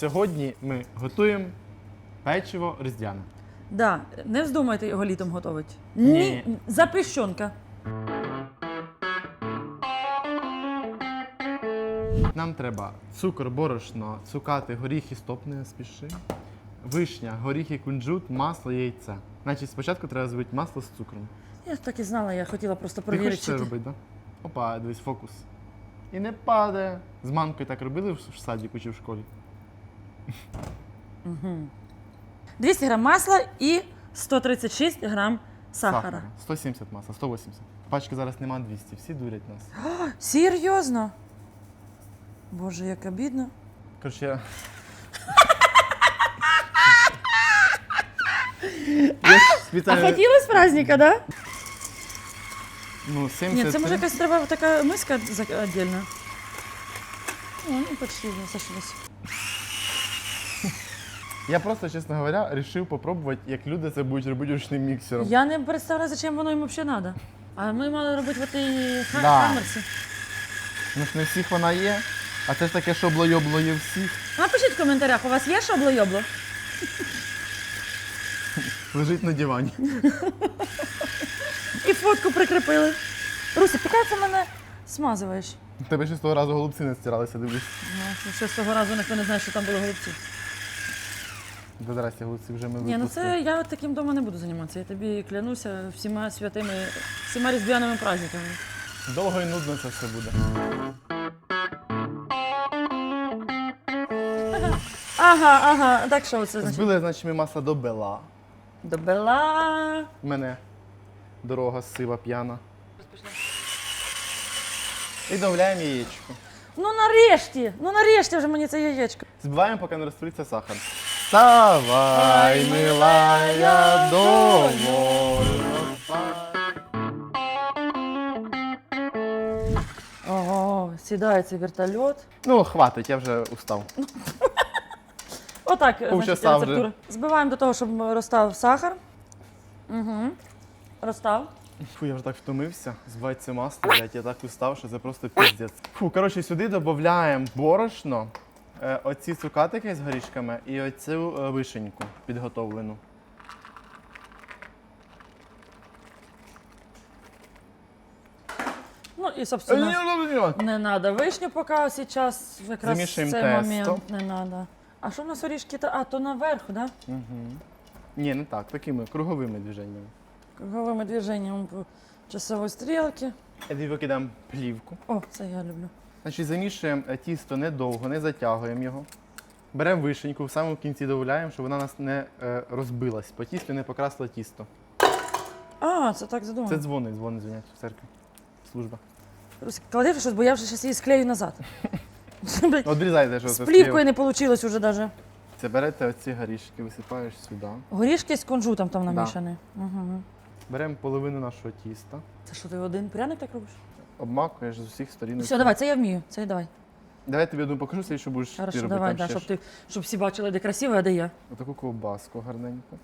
Сьогодні ми готуємо печиво різдвяне. Да, не вздумайте його літом готувати. Ні. Запрещенка. Нам треба цукор, борошно, цукати, горіхи, стоп, не спіши. Вишня, горіхи, кунжут, масло, яйце. Значить, спочатку треба збити масло з цукром. Я ж так і знала, я хотіла просто Ти перевірити. хочеш це чи ти- робити, так? Да? Опа, дивись, фокус. І не падає. З мамкою так робили в садіку чи в школі. 200 грам масла і 136 грам сахара. 170 масла, 180. Пачки зараз нема 200, всі дурять нас. Серйозно? Боже, як обідно. Коротше, я... Я А спеціально... хотілося праздника, да? Ну, Ні, 73. це може якась треба така миска за- отдельно. О, ну почти не сошлись. Я просто, чесно говоря, вирішив попробувати, як люди це будуть робити ручним міксером. Я не представляю, зачем воно їм взагалі треба. А ми мали робити в цій ха- Да. хамерці. Ну ж не всіх вона є. А це ж таке шобло-йобло є всіх. Напишіть в коментарях, у вас є шабло-йобло? Лежить на дивані. І фотку прикріпили. Руся, ти мене смазуєш? У тебе ще з того разу голубці не стиралися, дивись. Ну, ще з того разу ніхто не знає, що там були голубці. Да здрасте, голубці вже ми Ні, ну це я таким дома не буду займатися. Я тобі клянуся всіма святими, всіма різдвяними праздниками. Довго і нудно це все буде. Ага, ага. Так що це значить? Збили, значить, ми масло до бела. Добила. У мене дорога сива п'яна. І додаємо яєчко. Ну нарешті! Ну нарешті вже мені це яєчко. Збиваємо, поки не розтвориться сахар. Вставай, милая, довольно. Ого, сідається вертольот. Ну, хватить, я вже устав. Отак, значить, Повчаса вже. рецептура. Збиваємо до того, щоб розстав сахар. Угу. Розстав. Фу, я вже так втомився. Збивати масло, блядь, я так устав, що це просто піздець. Фу, коротше, сюди додаємо борошно, оці цукатики з горішками і оцю е, вишеньку підготовлену. Ну і, Е, собственно, не треба вишню поки зараз якраз Замішуємо цей тесто. момент не треба. А що в нас орішки? А, то наверху, да? Ні, не так, такими круговими движеннями. Круговими движенням по часової стрілки. Тоді викидаємо плівку. О, це я люблю. Значить, замішуємо е, тісто недовго, не затягуємо його. Беремо вишеньку, в самому кінці додаємо, щоб вона нас не е, розбилась по тісту, не покрасила тісто. А, це так Це дзвони, дзвони дзвонять в церкві. Служба. Клади щось, бо я вже її склею назад. Одрізайте, що З плівкою не вийшло вже навіть. Це берете оці горішки, висипаєш сюди. Горішки з кунжутом там Да. намішані. Угу. Беремо половину нашого тіста, Це що ти один пряник так робиш? Обмакуєш з усіх сторін. Все, давай, це я вмію. Це давай. Давай я тобі одну покажу, слід, що будеш ти Хорошо, робити. давай, Там да, ще щоб, ж ти, щоб всі бачили, де красиво, а де я. Отаку ковбаску гарненьку.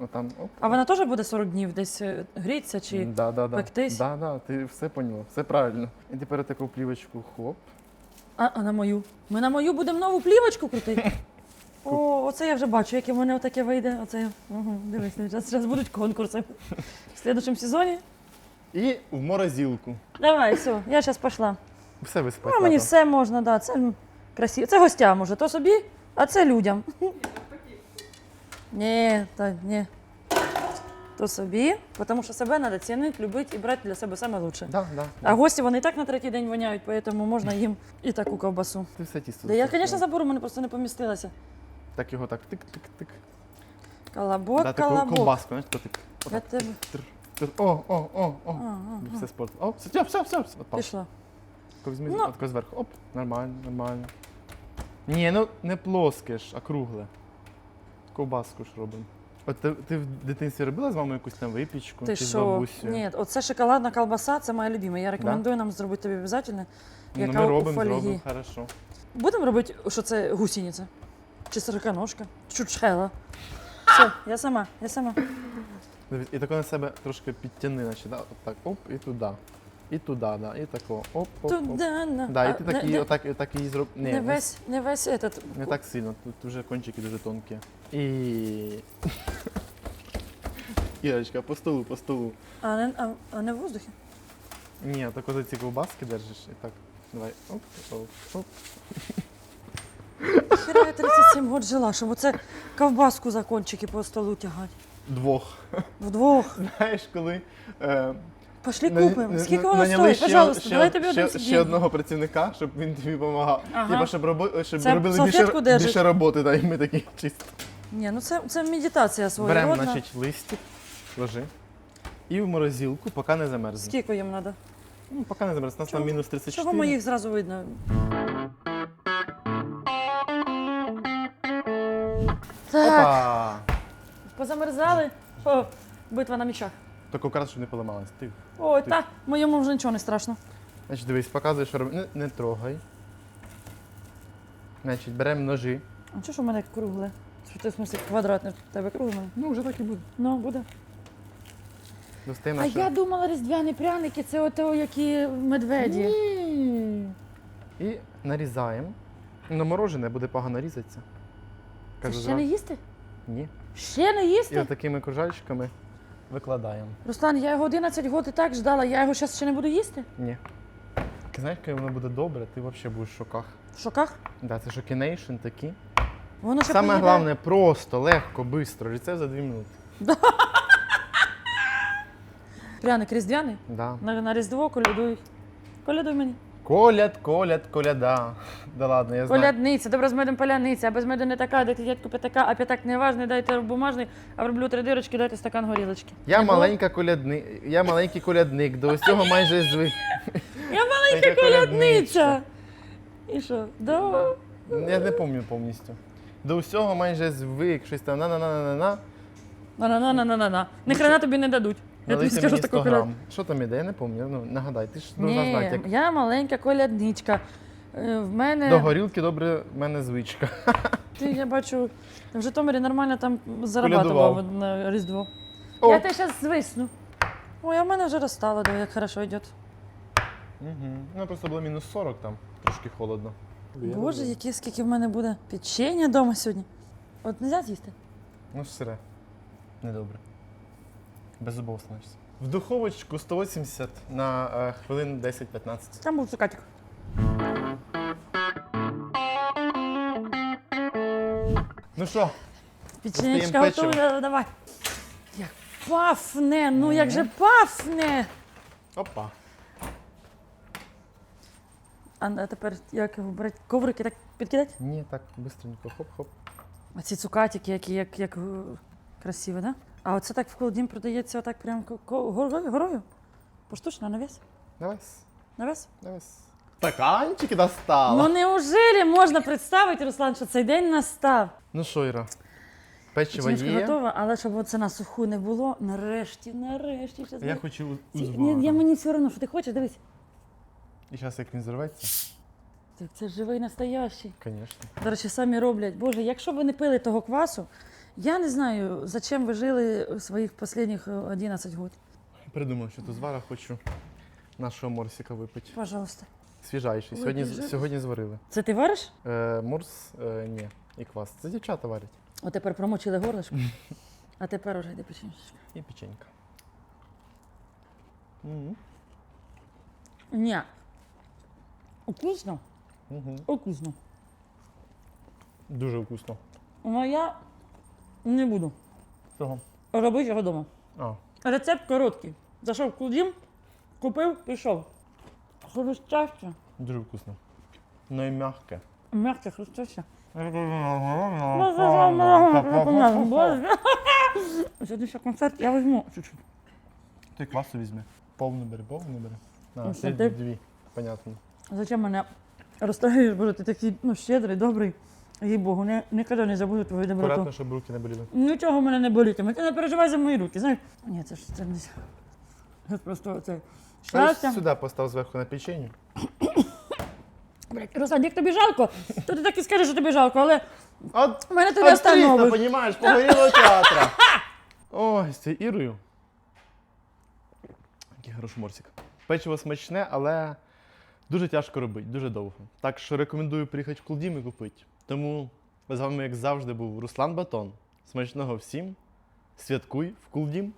Отам, оп. А вона теж буде 40 днів десь е, гріться чи. да, да, да. пектись? Да, да, ти все поняла, все правильно. І тепер таку плівочку хоп. А, а на мою? Ми на мою будемо нову плівочку крутити. О, оце я вже бачу, яке в мене отаке вийде. Оце я. Угу, дивись, зараз, зараз будуть конкурси. В слідчому сезоні. І в морозилку. Давай, все, я зараз пішла. Все висипати. Ну, мені все можна, да, це м, красиво. Це гостям може, то собі, а це людям. Ні, та ні. То собі, тому що себе треба цінити, любити і брати для себе саме лучше. Да, да, А гості вони і так на третій день воняють, тому можна їм і таку ковбасу. Ти все тісто. Да я, звісно, заберу, мене просто не помістилося. Так його так тик-тик-тик. Колобок, Да, таку колобок. ковбаску, знаєш, таку тик. Я Отак. тебе... Тр. О, о, о, о. Все спорт. О, все, все, все, все. Отпав. Пішла. Тако Візьми, Ну. отако зверху. Оп, нормально, нормально. Ні, ну не плоске ж, а кругле. Ковбаску ж робимо. От ти, ти в дитинстві робила з мамою якусь там випічку Ти чи з що? бабусею? Ні, оце шоколадна колбаса, це моя любима. Я рекомендую нам зробити тобі обов'язково. ну, яка ми у робимо, фольгі. зробимо, хорошо. Будемо робити, що це гусениця? Чи сороконожка? Чучхела. Все, я сама, я сама. Дивись, І тако на себе трошки підтяни, наче, да? От так, оп, і туди. І туди, да, і тако. Оп, оп, оп. Туди, на. Да, і ти не- такий, не- отак, отак її зроб. Ні, Не не, весь, не весь этот. не так сильно, тут вже кончики дуже тонкі. І. Ірочка, по столу, по столу. А не, а, а не в воздухі? Ні, так ось ці ковбаски держиш і так. Давай. Оп, оп, оп. Хіра я 37 год жила, щоб оце ковбаску за кончики по столу тягати. Двох. Вдвох. Знаєш, коли. Е, Пошли купимо. Скільки воно стоїть? Пожалуйста, ще, давай тобі ще, один ще, одного працівника, щоб він тобі допомагав. Ага. Типа, щоб, робо, щоб Це робили салфетку більше, більше роботи, та, і ми такі чисто. Ні, ну це, це медитація своя. Беремо, значить, листик, ложи. І в морозилку, поки не замерзне. Скільки їм треба? Ну, поки не замерзне. У нас там мінус 34. Чого моїх зразу видно? Позамерзали. О, битва на мечах. Таку карту, щоб не поламалась. Ти. Ой, Ти- та, моєму вже нічого не страшно. Значить, дивись, показуєш, що робити. Не, не трогай. Значить, беремо ножі. А чого ж у мене кругле? Що ти в смысле квадратне? В тебе кругле? Ну, вже так і буде. Ну, буде. Достаємо А нашу- я думала, різдвяні пряники це ото, які медведі. Ні. І нарізаємо. Ну, морожене буде погано різатися. Це Кажу, ще не їсти? Ні. Ще не І їсти? отакими кружальчиками викладаємо. Руслан, я його 11 років і так ждала, я його зараз ще не буду їсти? Ні. Ти знаєш, коли воно буде добре, ти взагалі будеш в шоках. В шоках? Да, це шокінейшн такі. Воно ще Саме поїде. головне, просто, легко, швидко. Рецепт за 2 минути. Пряник різдвяний? Да. На, на Різдво колядують. Колядуй мені. Коляд, коляд, коляда. Да ладно, я знаю. Колядниця, добре з медом поляниця, а без меду не така, дайте дядьку п'ятака, а п'ятак не важний, дайте бумажний, а в рублю три дирочки, дайте стакан горілочки. Я Не було? маленька колядни... я маленький колядник, до усього майже звик. Я маленька Така колядниця. І що? Да. Я не пам'ятаю повністю. До усього майже звик, щось там на-на-на-на-на. На-на-на-на-на-на. Ні хрена тобі не дадуть. Я тобі скажу мені з 100 такого коляд. грам. Що там іде? Я не пам'ятаю. Ну, нагадай, ти ж должна знати. Як... я маленька колядничка. Е, В мене, До горілки добре в мене звичка. ти, я бачу, в Житомирі нормально там зарабатував Колядував. на Різдво. О. Я тебе зараз звисну. Ой, а в мене вже розстало, диви, як хорошо йде. Угу. Ну просто було мінус 40 там, трошки холодно. Боже, яке скільки в мене буде печення вдома сьогодні. От не можна з'їсти? Ну сире. Недобре. Без значить. В духовочку 180 на е, хвилин 10-15. Там був цукатик. Ну що, Печенечка Достаємо печиво. готова, давай. Як пафне, ну як же пафне. опа. А тепер як його брати? Коврики так підкидати? Ні, так, быстренько, хоп-хоп. А ці цукатики, які як, як е, красиво, да? А оце так в холодні продається отак прям ко- ко- горою? горою? Поштучно, на вес? Давай. с- На вес? Давай. с- Стаканчики достала. Ну неужели можна представити, Руслан, що цей день настав? Ну що, Іра? Печиво Печенечка є. готова, але щоб оце на суху не було, нарешті, нарешті. щас Я буде. хочу у- Ці- Ні, я мені все одно, що ти хочеш, дивись. І зараз як він зірветься, Так це живий настоящий. звісно. До речі, самі роблять. Боже, якщо ви не пили того квасу, я не знаю, за чим ви жили своїх останніх 11 років. Придумав, що тут звара хочу нашого морсика випити. Пожалуйста. Свіжайший. Сьогодні, сьогодні зварили. Це ти вариш? Е, морс, е, ні, і квас. Це дівчата варять. От тепер промочили горлышко, а тепер уже йде печіночка. І печенька. Угу. Ні. Вкусно? Угу. Вкусно. Дуже вкусно. Але я не буду Чого? робити його вдома. А, Рецепт короткий. Зайшов в купив, пішов. Хрустяще. дуже вкусно. Ну і м'яке. М'яке хрустяще. Сьогодні ще концерт, я візьму чуть-чуть. квасу візьми. Повну бери, повну бери. А, Ну, ти- дві, понятно. Зачем мене розстраюєш, боже, ти такий ну, щедрий, добрий. Їй Богу, не, ніколи не забуду твою доброту. Акуратно, щоб руки не боліли. Нічого мене не болітиме. Ти не переживай за мої руки, знаєш? Ні, це ж це не. Це просто це. Щастя. сюди постав зверху на печеню. Блядь, Руслан, як тобі жалко, то ти так і скажеш, що тобі жалко, але От в мене не Актриса, остановиш. понімаєш, театра. Ой, з цією Ірою. Який хороший морсик. Печиво смачне, але дуже тяжко робити, дуже довго. Так що рекомендую приїхати в Кулдім і купити. Тому з вами, як завжди, був Руслан Батон. Смачного всім. Святкуй в Кулдім.